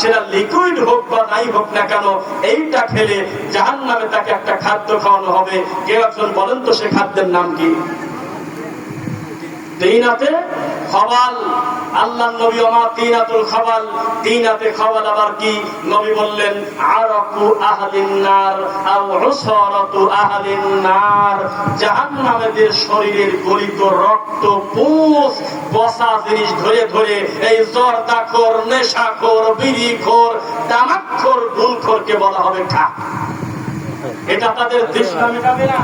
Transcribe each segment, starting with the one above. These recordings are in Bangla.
সেটা লিকুইড হোক বা নাই হোক না কেন, এইটা খেলে জাহান নামে তাকে একটা খাদ্য খাওয়ানো হবে। কেউ একজন বলেন তো সে খাদ্যের নাম কি? তিনাতে খবাল আল্লাহ নবী আমার তিনাতুল খবাল তিনাতে খবাল আবার কি? নবী বললেন, আরাকু আহলিন নার, আও উসরাতু আহলিন নার। জাহান্নামীদের শরীরের গলিত রক্ত, পুষ, বসা জিনিস ধরে ধরে, এই জর্দাখোর, নেশাখোর, বিড়িখোর, তামাকখোর গুলখোরকে বলা হবে খা এটা তাদের মেটাবে না।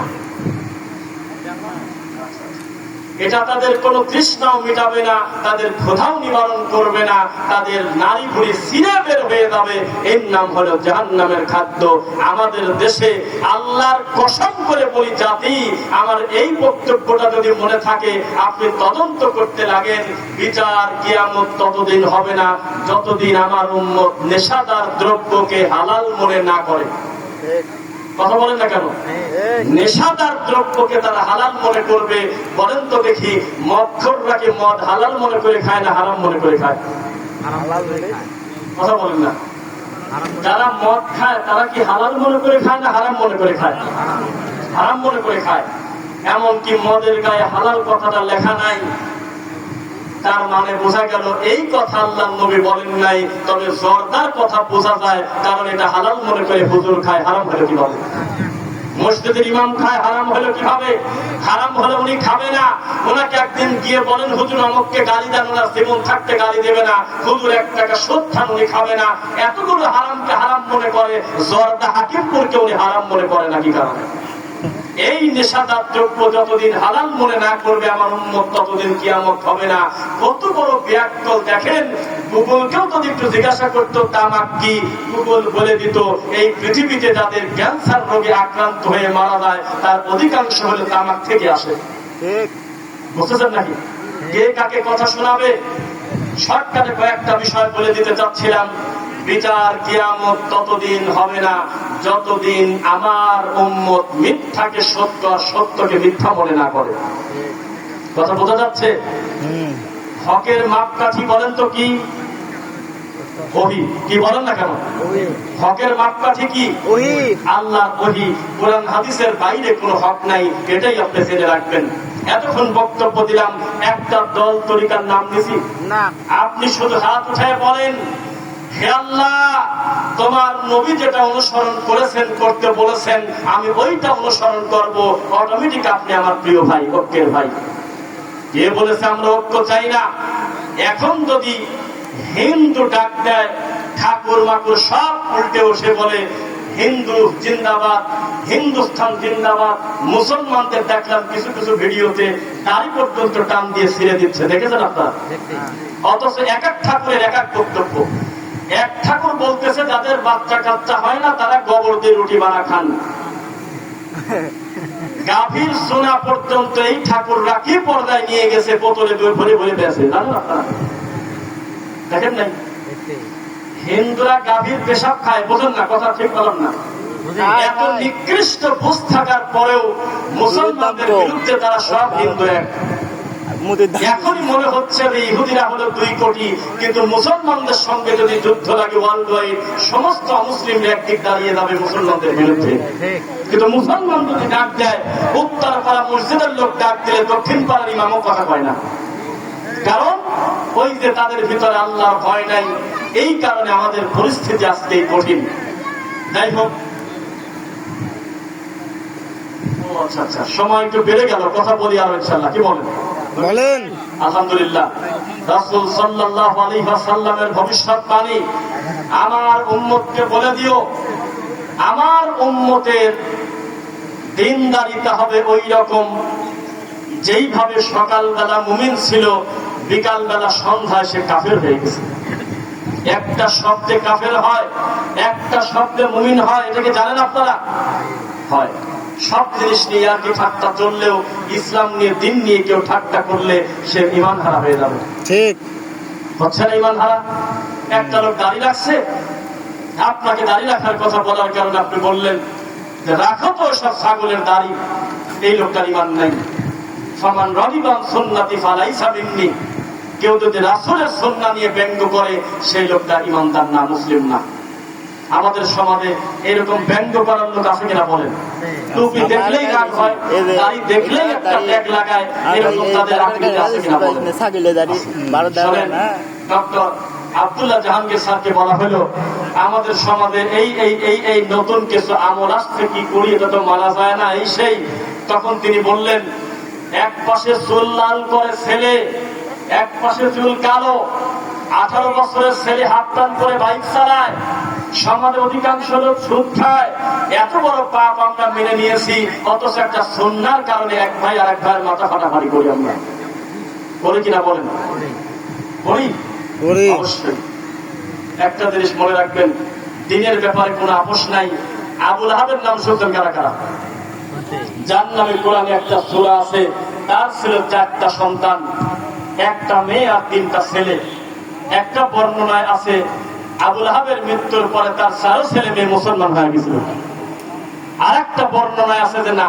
এটা তাদের কোনো তৃষ্ণাও মিটাবে না, তাদের ক্ষোধাও নিবারণ করবে না, তাদের নারী ভুড়ি সিনে বের হয়ে যাবে। এর নাম হলো জাহান্নামের খাদ্য। আমাদের দেশে আল্লাহর কসম করে বলি, জাতি, আমার এই বক্তব্যটা যদি মনে থাকে, আপনি তদন্ত করতে লাগেন। বিচার কিয়ামত ততদিন হবে না, যতদিন আমার উম্মত নেশাদার দ্রব্যকে হালাল মনে না করে। কথা বলেন না কেন? নেশাদার দ্রব্যকে তারা হালাল মনে করবে বলেন তো দেখি মদখররা কি মদ হালাল মনে করে খায় না হারাম মনে করে খায়? কথা বলেন না। যারা মদ খায় তারা কি হালাল মনে করে খায় না হারাম মনে করে খায়। হারাম মনে করে খায়। এমনকি মদের গায়ে হালাল কথাটা লেখা নাই। তার মানে বোঝা গেল, এই কথা আল্লাহ নবী বলেন নাই, তবে জর্দার কথা বোঝা যায়, কারণ এটা হালাল মনে করে হুজুর খায়, হারাম হলে কি বলে মসজিদের ইমাম খায়, হারাম হলো কীভাবে? হারাম হলে উনি খাবে না। ওনাকে একদিন গিয়ে বলেন, হুজুর অমুককে গালি দেন ওনার জীবন থাকতে গালি দেবে না। হুজুর, এক টাকা সুদ খান, উনি খাবে না। এতগুলো হারামকে হারাম মনে করে, জর্দা হাকিমপুরকে উনি হারাম মনে করে না কি কারণে? এই নেশাদার দ্রব্য যতদিন হালাল মনে না করবে আমার উন্মত ততদিন কিয়ামত হবে না। কত বড় ব্যাকল দেখেন গুগলকেও যদি একটু জিজ্ঞাসা করতো তামাক কি গুগল বলে দিত এই পৃথিবীতে যাদের ক্যান্সার রোগে আক্রান্ত হয়ে মারা যায় তার অধিকাংশ হলে তামাক থেকে আসে। বুঝতেছেন নাকি? কে কাকে কথা শোনাবে? শর্টকাটে কয়েকটা বিষয় বলে দিতে চাচ্ছিলাম। বিচার কিয়ামত ততদিন হবে না। যতদিন আমার উম্মত মিথ্যাকে সত্য আর সত্যকে মিথ্যা মনে না করে। কথা বোঝা যাচ্ছে? হকের মাপকাঠি বলেন তো কি? ওহি। কি বলেন না কেন? হকের মাপকাঠি কি আল্লাহ ওহি। কোরআন হাদিসের বাইরে কোনো হক নাই এটাই আপনি জেনে রাখবেন। এতক্ষণ বক্তব্য দিলাম একটা দল তরিকার নাম দিছি। আপনি শুধু হাত উঠায় বলেন হে আল্লাহ তোমার নবী যেটা অনুসরণ করেছেন করতে বলেছেন আমি ওইটা অনুসরণ করব। অটোমেটিক আপনি আমার প্রিয় ভাই ঐক্যের ভাই। কে বলেছে আমরা ঐক্য চাই না? এখন যদি হিন্দু ডাক দেয় ঠাকুর মাকুর সব উল্টে বসে বলে হিন্দু জিন্দাবাদ হিন্দুস্থান জিন্দাবাদ মুসলমানদের দেখলাম কিছু কিছু ভিডিওতে দাড়ি পর্যন্ত টান দিয়ে ছিঁড়ে দিচ্ছে। দেখেছেন আপনার? অথচ এক এক ঠাকুরের এক এক বক্তব্য। এক ঠাকুর বলতেছে যাদের বাচ্চা কাচ্চা হয় না তারা গোবর দিয়ে রুটি বানা খান। গাভীর সোনা পর্যন্ত এই ঠাকুররা কি পর্দায় নিয়ে গেছে বোতলে ভরে ভরে বেছে জানেন আপনারা? দেখেন নাই? হিন্দুরা গাভীর পেশাব খায় বোঝেন না কথা ঠিক বলেন না। এত নিকৃষ্ট বুঝ থাকার পরেও মুসলমানদের বিরুদ্ধে তারা সব হিন্দু এক। এখনই মনে হচ্ছে যে ইহুদিরা হলো দুই কোটি, কিন্তু মুসলমানদের সঙ্গে যদি যুদ্ধ লাগে ওয়ার্ল্ড সমস্ত মুসলিম দাঁড়িয়ে যাবে মুসলমানদের বিরুদ্ধে। কিন্তু মুসলমান যদি ডাক দেয় উত্তর পাড়া মসজিদের লোক ডাক দিলে দক্ষিণ পাড়ার ইমামও কথা কয় না। কারণ ওই যে তাদের ভিতরে আল্লাহর ভয় নাই, এই কারণে আমাদের পরিস্থিতি আজকে কঠিন। যাই হোক। আচ্ছা আচ্ছা সময় একটু বেড়ে গেল, কথা বলি আর ইনশাল্লাহ কি বলেন? বলেন। আলহামদুলিল্লাহ। রাসূল সাল্লাল্লাহু আলাইহি ওয়াসাল্লামের ভবিষ্যৎবাণী আমার উম্মতকে বলে দিও, আমার উম্মতের দিনদারিতা হবে ওই রকম, যেইভাবে সকালবেলা মুমিন ছিল, বিকালবেলা সন্ধ্যায় সে কাফের হয়ে গেছে। একটা শব্দে কাফের হয়, একটা শব্দে মুমিন হয় এটাকে জানেন আপনারা? হয়। সব জিনিস নিয়ে আর কি ঠাট্টা চললেও ইসলাম নিয়ে দিন নিয়ে কেউ ঠাট্টা করলে সে ইমান হারা হয়ে যাবে। ঠিক। হচ্ছে না ইমান হারা একটা লোক দাড়ি রাখছে আপনাকে দাড়ি রাখার কথা বলার কারণে আপনি বললেন যে রাখো তো সব ছাগলের দাড়ি এই লোকটার ইমান নাই। সমান রবিবান সুন্নাতি ফালাই সাবিননি কেউ যদি রাসুলের সন্না নিয়ে ব্যঙ্গ করে সেই লোকটা ইমানদার না মুসলিম না। আমাদের সমাজে এরকম ব্যঙ্গ করার লোক আছে কিনা বলেন? টুপি দেখলেই রাগ হয় দাড়ি দেখলেই একটা ট্যাগ লাগায় এরকম তাদের আকৃতি আছে কিনা বলেন? ডক্টর আব্দুল্লাহ জাহাঙ্গীর স্যারকে বলা হলো আমাদের সমাজে এই এই এই এই নতুন কিছু আমল আসছে কি করি এটা তো মানা যায় না এই সেই। তখন তিনি বললেন এক পাশে চুল লাল করে ছেলে এক পাশে চুল কালো। আঠারো বছরের ছেলে হাত টান করে বাইক চালায়। সমাজে অধিকাংশ লোক সুদ খায়। এত বড় পাপ আমরা মেনে নিয়েছি অথচ একটা সন্ন্যার কারণে এক ভাই আর এক ভাইয়ের মাথা ফাটাফাটি করি আমরা। বলে কিনা বলেন? বলি? অবশ্যই। একটা জিনিস মনে রাখবেন দিনের ব্যাপারে কোনো আপোষ নাই। আবুল আহাবের নাম শুনতেন কারা কারা? যার নামে কোরআনে একটা সূরা আছে তার ছিল চারটা সন্তান। একটা মেয়ে আর তিনটা ছেলে। একটা বর্ণনায় আছে, আবুল আহাবের মৃত্যুর পরে তার চারো ছেলে মেয়ে মুসলমান হয়ে গেছিল। আর একটা বর্ণনায় আছে যে না,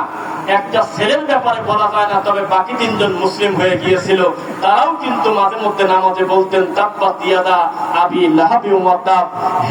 একটা ছেলের ব্যাপারে বলা যায় না, তবে বাকি তিনজন মুসলিম হয়ে গিয়েছিল। তারাও কিন্তু মাঝে মধ্যে নামাজে বলতেন তাপ্পা দিয়াদা আবি লাহাবি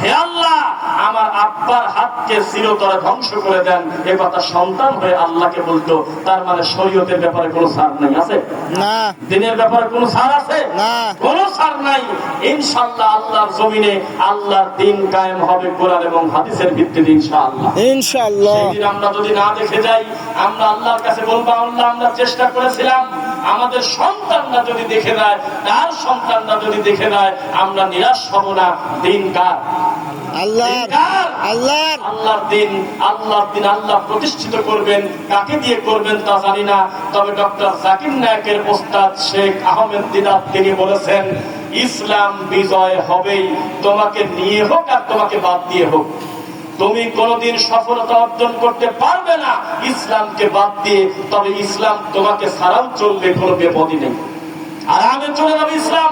হে আল্লাহ আমার আব্বার হাতকে চিরতরে ধ্বংস করে দেন এ কথা সন্তান হয়ে আল্লাহকে বলতো তার মানে শরীয়তের ব্যাপারে কোনো সার নাই আছে? না। দিনের ব্যাপারে কোনো সার আছে? না। কোনো সার নাই। ইনশাআল্লাহ আল্লাহর জমিনে আল্লাহর দিন কায়েম হবে কোরআন এবং হাদিসের ভিত্তিতে ইনশাআল্লাহ। ইনশাআল্লাহ। সেদিন আমরা যদি না দেখে যাই আমরা আল্লাহর কাছে বলব আল্লাহ আমরা চেষ্টা করেছিলাম আমাদের সন্তানরা যদি দেখে দেয় তার সন্তানরা যদি দেখে দেয় আমরা নিরাশ হব না। দিন কার? প্রতিষ্ঠিত করবেন। কাকে দিয়ে করবেন তা জানি না, তবে ডক্টর জাকির নায়কের শেখ আহমেদ দিদার তিনি বলেছেন, ইসলাম বিজয় হবেই, তোমাকে নিয়ে হোক আর তোমাকে বাদ দিয়ে হোক। তুমি কোনোদিন সফলতা অর্জন করতে পারবে না ইসলামকে বাদ দিয়ে, তবে ইসলাম তোমাকে ছাড়াও চলবে, কোনো বিপদই নেই। আর আগে চলে যাবে ইসলাম।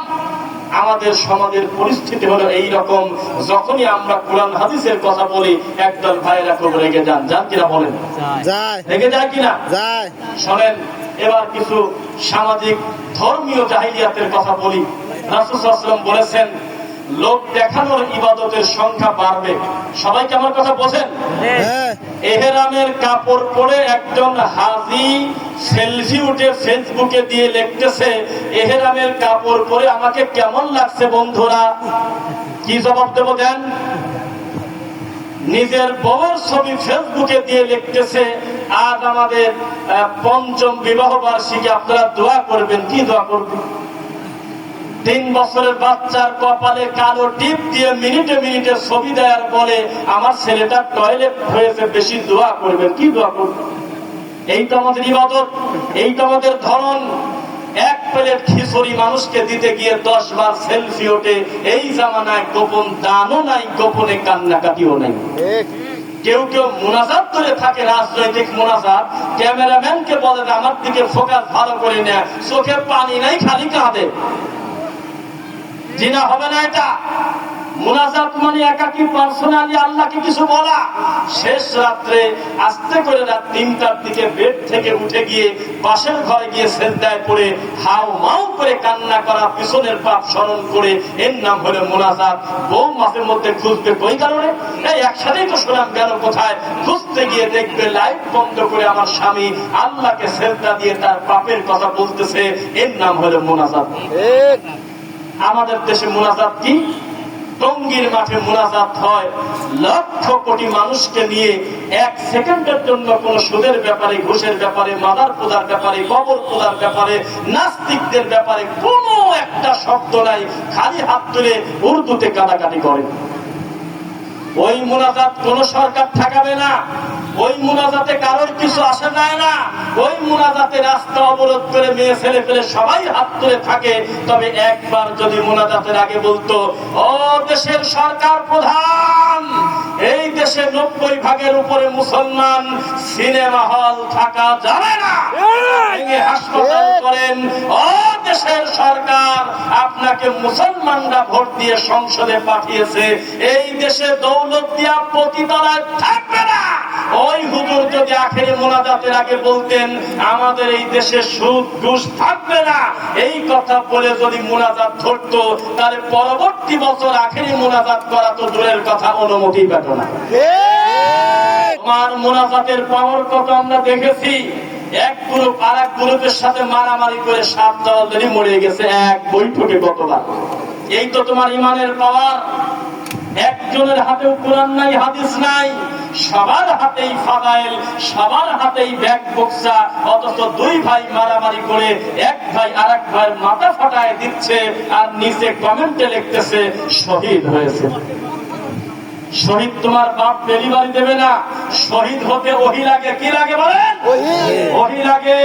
আমাদের সমাজের পরিস্থিতি হলো এই রকম যখনই আমরা কোরআন হাদিসের কথা বলি একদল ভাইয়েরা খুব রেগে যান। যান কিনা বলেন? যায়। রেগে যায় কিনা? যায়। শোনেন এবার কিছু সামাজিক ধর্মীয় জাহিলিয়াতের কথা বলি। রাসুসাল্লাম বলেছেন লোক দেখানোর ইবাদতের সংখ্যা বাড়বে। সবাইকে আমার কথা বোঝেন? হ্যাঁ। এহেরামের কাপড় পরে একজন হাজি সেলফি উঠে ফেসবুকে দিয়ে লিখতেছে এহেরামের কাপড় পরে আমাকে কেমন লাগছে বন্ধুরা? কি জবাব দেবো দেন? নিজের বউর ছবি ফেসবুকে দিয়ে লিখতেছে আজ আমাদের পঞ্চম বিবাহ বার্ষিকী আপনারা দোয়া করবেন। কি দোয়া করবেন? তিন বছরের বাচ্চার কপালে কালো টিপ দিয়ে মিনিটে মিনিটে ছবি দেয়ার বলে আমার ছেলেটা টয়লেট হয়েছে, বেশি দোয়া করবেন। কি দোয়া করবেন এই তো আমাদের ইবাদত, এই তো আমাদের ধরন। এক প্লেট খিচুড়ি মানুষকে দিতে গিয়ে দশ বার সেলফি ওঠে। এই জামানায় গোপন দানও নাই, গোপনে কান্নাকাটিও নাই। কেউ কেউ মোনাজাত করে থাকে, রাজনৈতিক মোনাজাত। ক্যামেরাম্যানকে বলে, আমার দিকে ফোকাস ভালো করে নেয় চোখে পানি নাই, খালি কাঁদে। জিনা হবে না এটা। মুনাজাত মানে একাকি পার্সোনালি আল্লাহকে কিছু বলা। শেষ রাত্রে আস্তে করে রাত তিনটার দিকে বেড থেকে উঠে গিয়ে পাশের ঘরে গিয়ে সেজদায় পড়ে হাও মাও করে কান্না করা, পিছনের পাপ স্মরণ করে, এর নাম হলো মুনাজাত। বউ মাসের মধ্যে খুঁজবে কই কারণে এই একসাথেই তো শোনাম গেল কোথায়? খুঁজতে গিয়ে দেখবে লাইট বন্ধ করে আমার স্বামী আল্লাহকে সেজদা দিয়ে তার পাপের কথা বলতেছে, এর নাম হলো মুনাজাত। ঠিক। আমাদের দেশে মোনাজাত কি? টঙ্গির মাঠে মোনাজাত হয়। লক্ষ কোটি মানুষকে নিয়ে এক সেকেন্ডের জন্য কোন সুদের ব্যাপারে, ঘুষের ব্যাপারে, মাদার পোদার ব্যাপারে, কবর পোদার ব্যাপারে, নাস্তিকদের ব্যাপারে কোনো একটা শব্দ নাই। খালি হাত তুলে উর্দুতে কাটাকাটি করে। ওই মোনাজাত কোন সরকার ঠেকাবে না। ওই মুনাজাতে কারোর কিছু আসে যায় না। ওই মোনাজাতে রাস্তা অবরোধ করে মেয়ে ছেলে ফেলে সবাই হাত তুলে থাকে। তবে একবার যদি মোনাজাতের আগে বলতো ও দেশের সরকার প্রধান এই দেশে নব্বই ভাগের উপরে মুসলমান সিনেমা হল থাকা যাবে না। হাসপাতাল করেন। আপনাকে মুসলমানরা ভোট দিয়ে সংসদে পাঠিয়েছে। এই দেশে দৌলত দিয়া পতিতলায় থাকবে না। ওই হুজুর যদি আখেরে মোনাজাতের আগে বলতেন আমাদের এই দেশে সুদ ঘুষ থাকবে না। এই কথা বলে যদি মোনাজাত ধরতো তাহলে পরবর্তী বছর আখেরি মোনাজাত করা তো দূরের কথা অনুমতি পেত না। তোমার মোনাজাতের পাওয়ার কত আমরা দেখেছি? এক গ্রুপ আর এক গ্রুপের সাথে মারামারি করে সাত দল মরে গেছে এক বৈঠকে গতবার। এই তো তোমার ইমানের পাওয়ার। একজনের হাতেও কোরআন নাই, হাদিস নাই। সবার হাতেই ফাদাইল, সবার হাতেই ব্যাগ বক্সা, অথচ দুই ভাই মারামারি করে এক ভাই আর এক ভাইয়ের মাথা ফাটায় দিচ্ছে আর নিচে কমেন্টে লিখতেছে, শহীদ হয়েছে। শহীদ তোমার বাপ ডেলিভারি দেবে না। শহীদ হতে ওহি লাগে কি লাগে বলেন? ওহি লাগে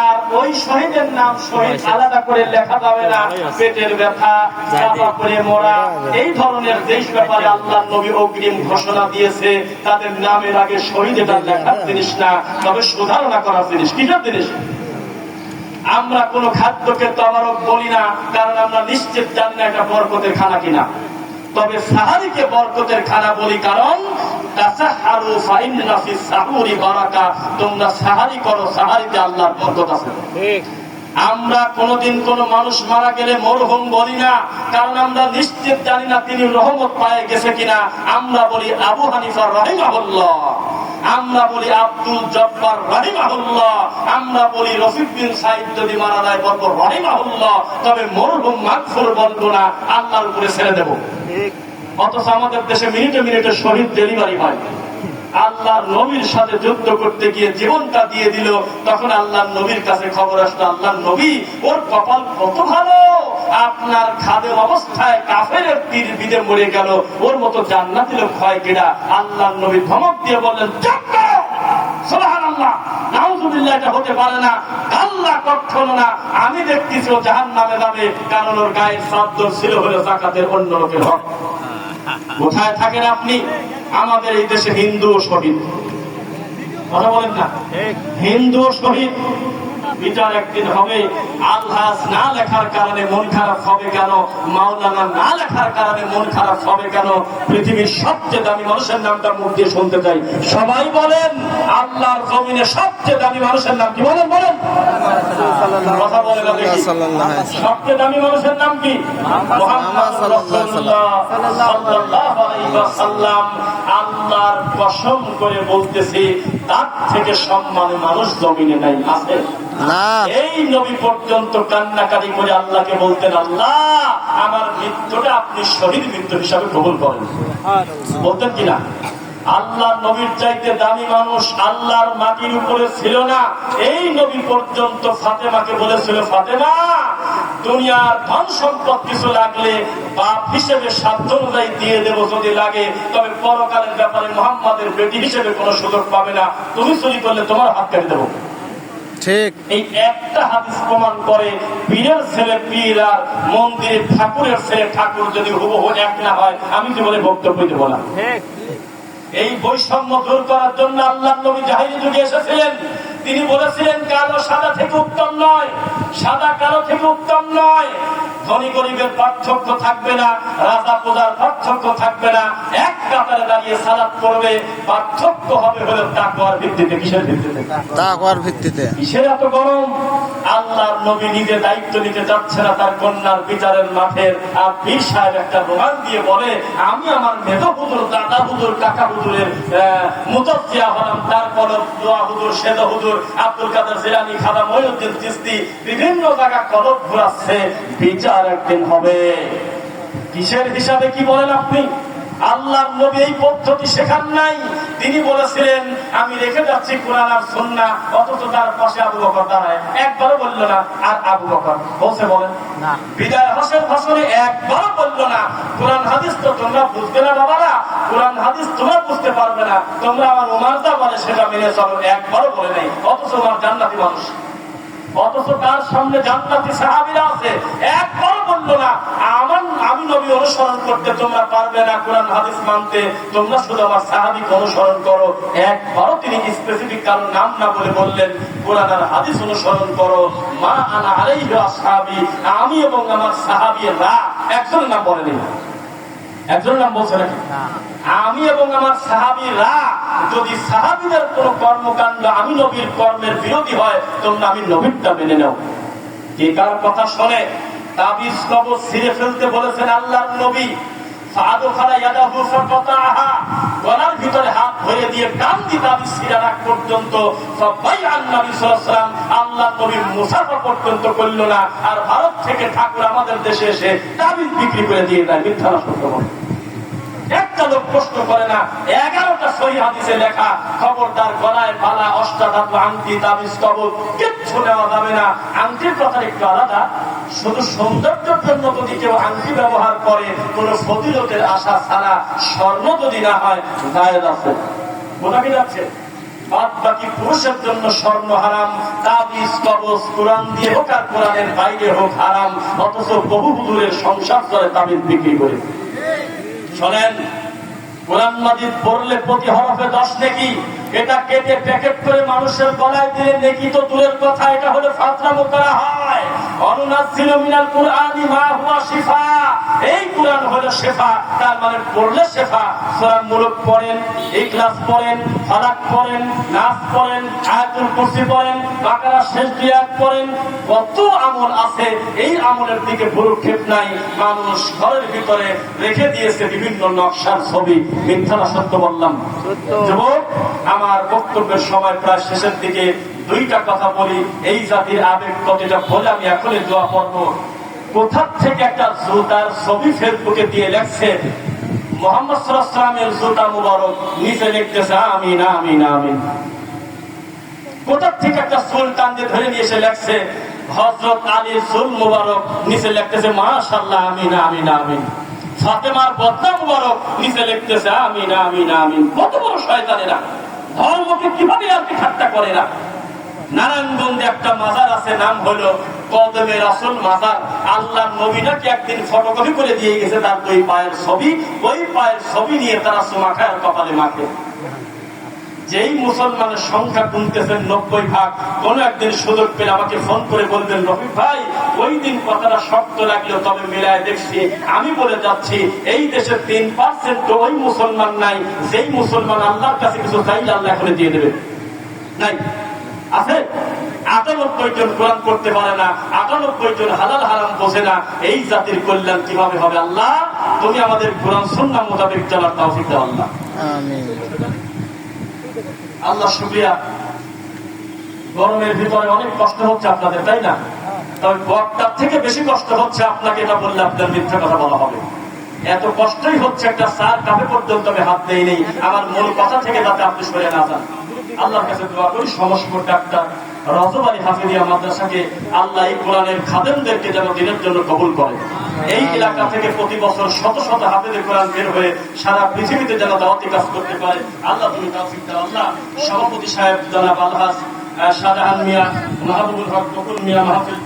আর ওই শহীদের নাম শহীদ আলাদা করে লেখা যাবে না। পেটের ব্যথা চাপা করে মরা। এই ধরনের দেশ ব্যাপারে আল্লাহ নবী অগ্রিম ঘোষণা দিয়েছে। তাদের নামের আগে শহীদ এটা লেখার জিনিস না তবে সুধারণা করার জিনিস। কি কিসের জিনিস? আমরা কোন খাদ্যকে তবারক বলি না কারণ আমরা নিশ্চিত জানি না এটা বরকতের খানা কিনা। তবে সাহারিকে বরকতের খানা বলি কারণ সাহুরি বারাকা তোমরা সাহারি করো সাহারিতে আল্লাহর বরকত আছে। আমরা কোনদিন কোন মানুষ মারা গেলে মরহুম বলি না কারণ আমরা নিশ্চিত জানি না তিনি রহমত পায়ে গেছে কিনা। আমরা বলি আবু হানিফা রহিমাহুল্লাহ। আমরা বলি আব্দুল জব্বার রহিমাহুল্লাহ। আমরা বলি বিন সাইদ যদি মারা যায় বলব রহিমাহুল্লাহ। তবে মরহুম মাগফুর বলব না আল্লাহর উপরে ছেড়ে দেব। অথচ আমাদের দেশে মিনিটে মিনিটে শহীদ ডেলিভারি হয়। আল্লাহর নবীর সাথে যুদ্ধ করতে গিয়ে জীবনটা দিয়ে দিল, তখন আল্লাহর নবীর কাছে খবর আসলো, আল্লাহর নবী, ওর কপাল কত ভালো? আপনার খাদের অবস্থায় কাফের তীর বিদে মরে গেল, ওর মতো জান্নাতি লোক হয় কিনা আল্লাহর নবী ধমক দিয়ে বললেন হতে পারে না। আল্লাহ না, আমি দেখতেছি ও জাহান নামে যাবে, কারণ ওর গায়ের সাদ্দর ছিল হলো জাকাতের অন্য লোকের হক। কোথায় থাকেন আপনি? আমাদের এই দেশে হিন্দু শহীদ কথা বলেন না? হিন্দু শহীদ বিচার একদিন হবে। আলহাস না লেখার কারণে মন খারাপ হবে কেন? মাওলানা না লেখার কারণে মন খারাপ হবে কেন? পৃথিবীর সবচেয়ে দামি মানুষের নামটা মুখ দিয়ে শুনতে চাই। সবাই বলেন, আল্লাহর জমিনে সবচেয়ে দামি মানুষের নাম কি? বলেন বলেন। কথা বলে। সবচেয়ে দামি মানুষের নাম কি? আল্লাহর কসম করে বলতেছি, তার থেকে সম্মান মানুষ জমিনে নাই, আছে। না। এই নবী পর্যন্ত কান্নাকারি করে আল্লাহকে বলতেন আল্লাহ আমার মৃত্যুটা আপনি শহীদ মৃত্যু হিসাবে কবুল করেন। বলতেন কিনা? আল্লাহ নবীর চাইতে দামি মানুষ আল্লাহর মাটির উপরে ছিল না। এই নবী পর্যন্ত ফাতেমাকে বলেছিল ফাতেমা দুনিয়ার ধন সম্পদ কিছু লাগলে বাপ হিসেবে সাধ্য অনুযায়ী দিয়ে দেবো যদি লাগে। তবে পরকালের ব্যাপারে মোহাম্মদের বেটি হিসেবে কোনো সুযোগ পাবে না। তুমি চুরি করলে তোমার হাত কেটে দেবো। ঠিক। এই একটা হাদিস প্রমাণ করে পীরের ছেলে পীর আর মন্দিরের ঠাকুরের ছেলে ঠাকুর যদি হুবহু এক না হয় আমি জীবনে বক্তব্য দেব না। এই বৈষম্য দূর করার জন্য আল্লাহ নবী জাহিরি যুগে এসেছিলেন। তিনি বলেছিলেন কালো সাদা থেকে উত্তম নয় সাদা কালো থেকে উত্তম নয়। ধনী গরিবের পার্থক্য থাকবে না রাজা প্রজার পার্থক্য থাকবে না। এক কাতারে দাঁড়িয়ে সালাদ করবে পার্থক্য হবে হলো তাকওয়ার ভিত্তিতে। কিসের ভিত্তিতে? তাকওয়ার ভিত্তিতে। কিসের এত গরম? আল্লাহর নবী নিজে দায়িত্ব নিতে যাচ্ছে না তার কন্যার বিচারের মাঠের আর পীর সাহেব একটা রোমান দিয়ে বলে আমি আমার মেধ হুজুর দাদা হুজুর কাকা হুজুরের মুতজিয়া হলাম। তারপর দোয়া হুজুর সেদ হুজুর আব্দুল কাদের জিলানি খাদা মহিউদ্দিন চিস্তি বিভিন্ন জায়গা কলব ঘুরাচ্ছে। বিচার একদিন হবে। কিসের হিসাবে কি বলেন আপনি? আল্লাহ নবী এই পদ্ধতি শেখান নাই। তিনি বলেছিলেন আমি রেখে যাচ্ছি কোরআন আর সন্না অথচ তার পাশে আবু বকর দাঁড়ায়। একবারও বলল না আর আবু বকর বলছে বলেন বিদায় হাসের ভাষণে একবারও বলল না কোরআন হাদিস তো তোমরা বুঝবে না বাবারা কোরআন হাদিস তোমরা বুঝতে পারবে না তোমরা আমার উমারদা বলে সেটা মেনে চলো একবারও বলে নাই অথচ আমার জান্নাতি মানুষ। অথচ তার সামনে জান্নাতি সাহাবীরা আছে। একবার বলল না, আমার, আমি নবী অনুসরণ করতে তোমরা পারবে না, কোরআন, হাদিস মানতে। তোমরা শুধু আমার সাহাবীকে অনুসরণ করো। একবারও তিনি স্পেসিফিক কারণ নাম না বলে বললেন, কোরআন আর হাদিস অনুসরণ করো। মা আনা আলাইহি আসহাবি, আমি এবং আমার সাহাবীরা একজন না বলেনি। একজন নাম বলছে নাকি? আমি এবং আমার সাহাবিরা যদি সাহাবিদের কোন কর্মকাণ্ড আমি নবীর কর্মের বিরোধী হয় তোমরা আমি নবীরটা মেনে নেও। যে কার কথা শোনে? তাবিজ কবর ছিঁড়ে ফেলতে বলেছেন আল্লাহর নবী। ফাদখালা ইয়াদাহু ফাকাতাহা। গলার ভিতরে হাত ভরে দিয়ে দিয়ে তাবিজ ছিঁড়া পর্যন্ত সবাই আল্লাহ সাল্লাম আল্লাহর নবী মুসাফা পর্যন্ত করল না। আর ভারত থেকে ঠাকুর আমাদের দেশে এসে তাবিজ বিক্রি করে দিয়ে দেয়, মিথ্যা বলে একটা লোক প্রশ্ন করে না, এগারোটা সহি হাদিসে লেখা, খবরদার গলায় পালা অষ্টাধাতু আংটি, তাবিজ, কবর, কিচ্ছু নেওয়া যাবে না। আংটির কথা একটু আলাদা। শুধু সৌন্দর্যের জন্য যদি কেউ আংটি ব্যবহার করে, কোন ফতিলতের আশা ছাড়া স্বর্ণ যদি না হয় যাচ্ছে? পুরুষের জন্য স্বর্ণ হারাম, তাবিজ কোরআন দিয়ে হোক আর কোরআনের বাইরে হোক হারাম, অথচ বহু হুজুরের সংসার চলে তাবিজ বিক্রি করে। শোনেন, কোরআন মাজিদ পড়লে প্রতি হরফে দশ নেকি এটা কেটে প্যাকেট করে মানুষের গলায় দিয়ে নেকি তো দূরের কথা, এটা হলে ফাতরামো করা হয় অনুনাজ্জিলু মিনাল কুরআনি মা হুয়া শিফা। এই কোরআন হলো শেফা তার মানে পড়লে শেফা। সূরা মুলক পড়েন ইখলাস পড়েন ফালাক পড়েন নাস পড়েন আয়াতুল কুরসি পড়েন বাকারা শেষ দুই আয়াত পড়েন। কত আমল আছে এই আমলের দিকে ভুরুক্ষেপ নাই। মানুষ ঘরের ভিতরে রেখে দিয়েছে বিভিন্ন নকশার ছবি। মিথ্যা না সত্য বললাম। যুবক আমার বক্তব্যের সময় প্রায় শেষের দিকে দুইটা কথা বলি। এই জাতির আবেগ কতটা বলে আমি এখনই দোয়া পড়ব? কোথার থেকে একটা জুতার ছবি ফেসবুকে দিয়ে লেখছে মুবারক নিচে লিখতেছে, আমিন আমিন আমিন কোথার থেকে একটা ধরে নিয়ে এসে লেখছে হজরত আলীর চুল মুবারক নিচে লিখতেছে মাশাল্লাহ আমিন আমিন আমিন ফাতেমার মুবারক, নিচে লিখতেছে কত বড় শয়তানেরা, ধর্মকে কীভাবে আর কি ঠাট্টা করে না? নারায়ণগঞ্জে একটা মাজার আছে, নাম হলো কদমে রাসুল মাজার। আল্লাহ নবী নাকি একদিন ফটোকপি করে দিয়ে গেছে, তার দুই পায়ের ছবি, ওই পায়ের ছবি নিয়ে তারা সুমাখায় কপালে মাখে। যেই মুসলমানের সংখ্যা গুনতেছেন নব্বই ভাগ, কোন একদিন সুযোগ পেলে আমাকে ফোন করে বলবেন, রফিক ভাই, ওই দিন কথাটা শক্ত লাগল, তবে মিলায় দেখছি, আমি বলে যাচ্ছি, এই দেশের তিন পার্সেন্ট ওই মুসলমান নাই, যেই মুসলমান আল্লাহর কাছে কিছু চাইলে আল্লাহ এখনও দিয়ে দেবে। নাই। আছে? আটানব্বই জন কোরআন করতে পারে না আটানব্বই জন হালাল হারাম বোঝে না এই জাতির কল্যাণ কীভাবে হবে আল্লাহ? তুমি আমাদের কোরআন সুন্নাহ মোতাবেক চলার তৌফিক দাও আল্লাহ। আল্লাহ শুক্রিয়া। গরমের ভিতরে অনেক কষ্ট হচ্ছে আপনাদের তাই না? তবে বক্তার থেকে বেশি কষ্ট হচ্ছে আপনাকে এটা বললে আপনার মিথ্যা কথা বলা হবে। এত কষ্টই হচ্ছে একটা সার কাপে পর্যন্ত আমি হাত দেই নেই আমার মূল কথা থেকে যাতে আপনি সরে না যান। আল্লাহর কাছে দোয়া করি। ডাক্তার হাফিদিয়া মাদ্রাসাকে আল্লাহ এই কোরআনের খাদেমদেরকে যেন দিনের জন্য কবুল করে। এই এলাকা থেকে প্রতি বছর শত শত হাফেদের কোরআন বের হয়ে সারা পৃথিবীতে যেন দাওয়াতি কাজ করতে পারে। আল্লাহ তুমি তাফিক আল্লাহ সভাপতি সাহেব জনাব আলহাজ শাহজাহান মিয়া, মাহবুবুল হক মিয়া, মাহফিল